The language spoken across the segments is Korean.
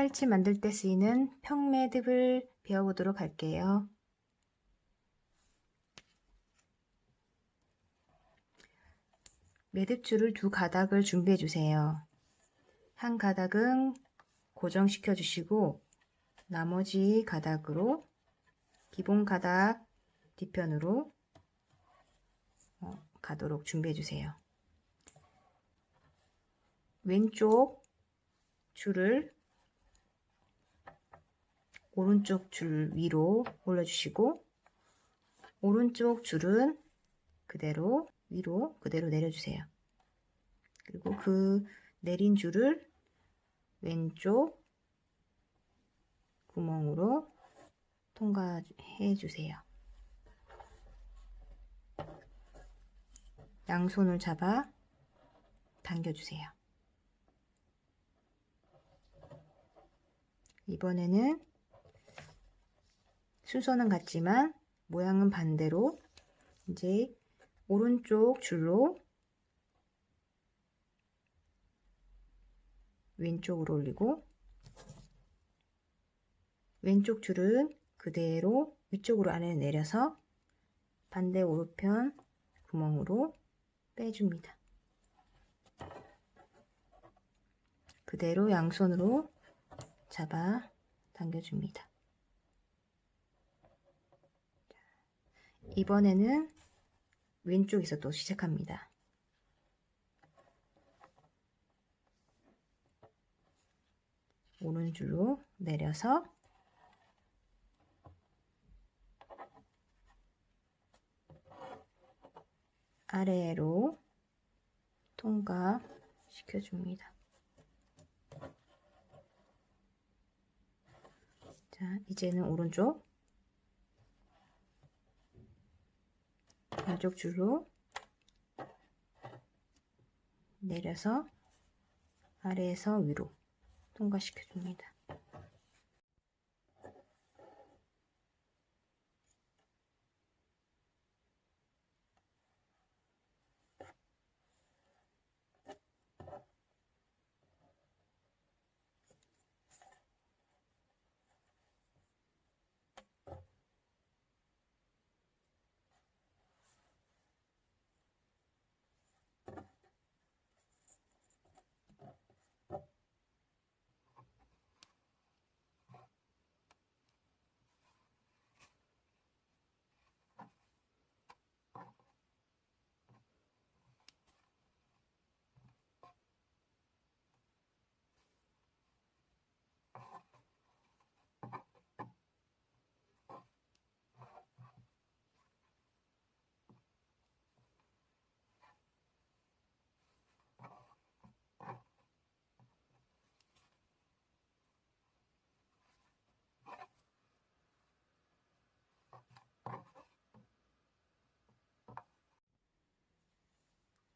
팔찌 만들 때 쓰이는 평매듭을 배워보도록 할게요. 매듭줄을 두 가닥을 준비해 주세요. 한 가닥은 고정시켜 주시고 나머지 가닥으로 기본 가닥 뒤편으로 어, 가도록 준비해 주세요. 왼쪽 줄을 오른쪽 줄 위로 올려주시고 오른쪽 줄은 그대로 위로 그대로 내려주세요. 그리고 그 내린 줄을 왼쪽 구멍으로 통과해 주세요. 양손을 잡아 당겨주세요. 이번에는 순서는 같지만 모양은 반대로 이제 오른쪽 줄로 왼쪽으로 올리고 왼쪽 줄은 그대로 위쪽으로 아래 내려서 반대 오른편 구멍으로 빼줍니다. 그대로 양손으로 잡아 당겨줍니다. 이번에는 왼쪽에서 또 시작합니다. 오른줄로 내려서 아래로 통과시켜 줍니다. 자, 이제는 오른쪽 왼쪽 줄로 내려서 아래에서 위로 통과시켜 줍니다.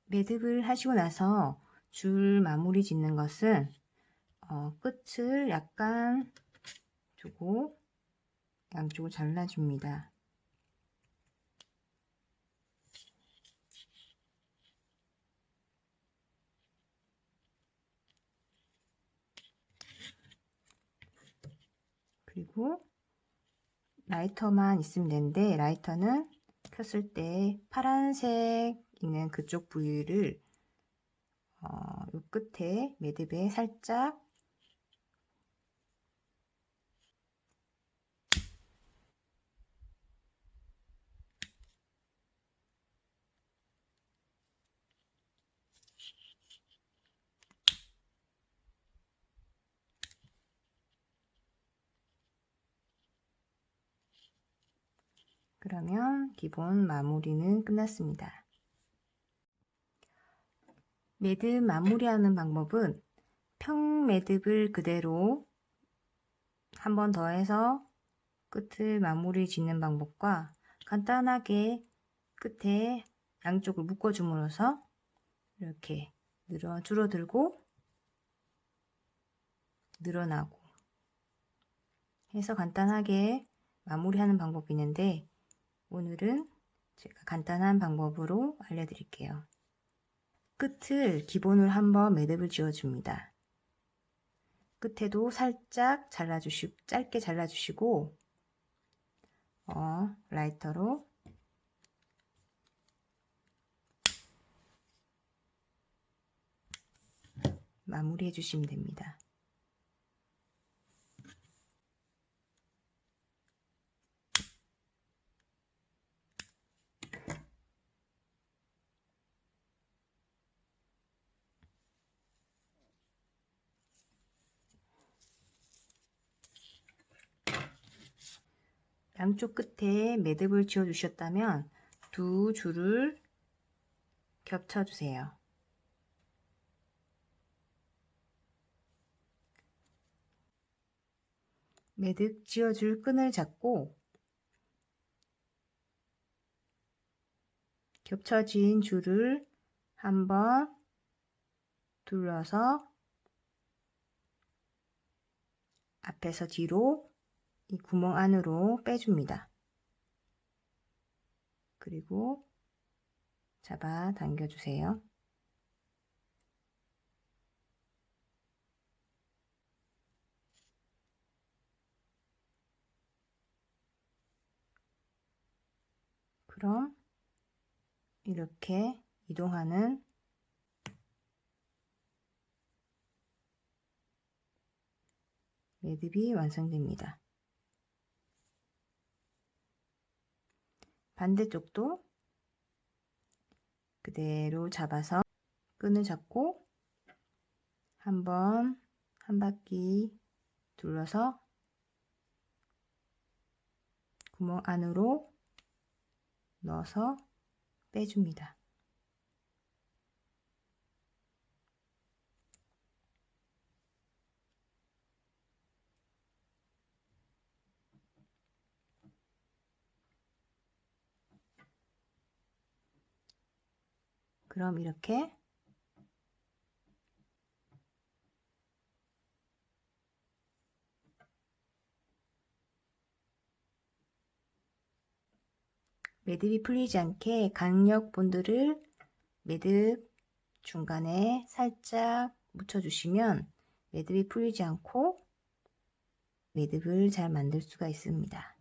매듭을 하시고 나서 줄 마무리 짓는 것은 어, 끝을 약간 주고 양쪽을 잘라줍니다. 그리고 라이터만 있으면 되는데 라이터는 켰을 때 파란색 있는 그쪽 부위를 어, 요 끝에 매듭에 살짝 그러면 기본 마무리는 끝났습니다. 매듭 마무리하는 방법은 평 매듭을 그대로 한 번 더 해서 끝을 마무리 짓는 방법과 간단하게 끝에 양쪽을 묶어줌으로써 이렇게 늘어 줄어들고 늘어나고 해서 간단하게 마무리하는 방법이 있는데 오늘은 제가 간단한 방법으로 알려드릴게요. 끝을 기본으로 한번 매듭을 지어줍니다. 끝에도 살짝 잘라주시, 짧게 잘라주시고, 어, 라이터로 마무리해 주시면 됩니다. 양쪽 끝에 매듭을 지어 주셨다면 두 줄을 겹쳐 주세요. 매듭 지어줄 끈을 잡고 겹쳐진 줄을 한번 둘러서 앞에서 뒤로 이 구멍 안으로 빼줍니다. 그리고 잡아 당겨주세요. 그럼 이렇게 이동하는 매듭이 완성됩니다. 반대쪽도 그대로 잡아서 끈을 잡고 한번 한 바퀴 둘러서 구멍 안으로 넣어서 빼줍니다. 그럼 이렇게 매듭이 풀리지 않게 강력 본드를 매듭 중간에 살짝 묻혀주시면 매듭이 풀리지 않고 매듭을 잘 만들 수가 있습니다.